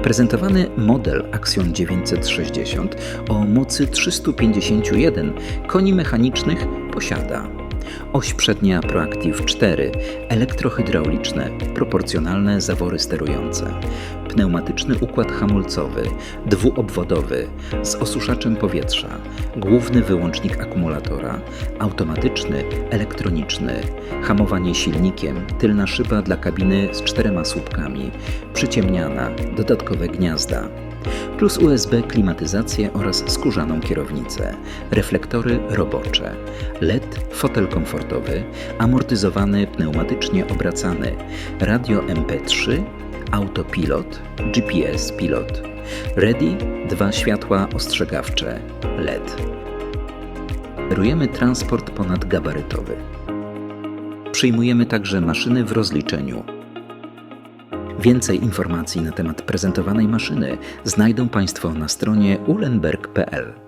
Prezentowany model Axion 960 o mocy 351 koni mechanicznych posiada oś przednia Proactive 4, elektrohydrauliczne, proporcjonalne zawory sterujące, pneumatyczny układ hamulcowy, dwuobwodowy, z osuszaczem powietrza, główny wyłącznik akumulatora, automatyczny, elektroniczny, hamowanie silnikiem, tylna szyba dla kabiny z czterema słupkami, przyciemniana, dodatkowe gniazda plus USB klimatyzację oraz skórzaną kierownicę, reflektory robocze, LED, fotel komfortowy, amortyzowany pneumatycznie obracany, radio MP3, autopilot, GPS pilot, ready, dwa światła ostrzegawcze, LED. Kierujemy transport ponadgabarytowy. Przyjmujemy także maszyny w rozliczeniu. Więcej informacji na temat prezentowanej maszyny znajdą Państwo na stronie ulenberg.pl.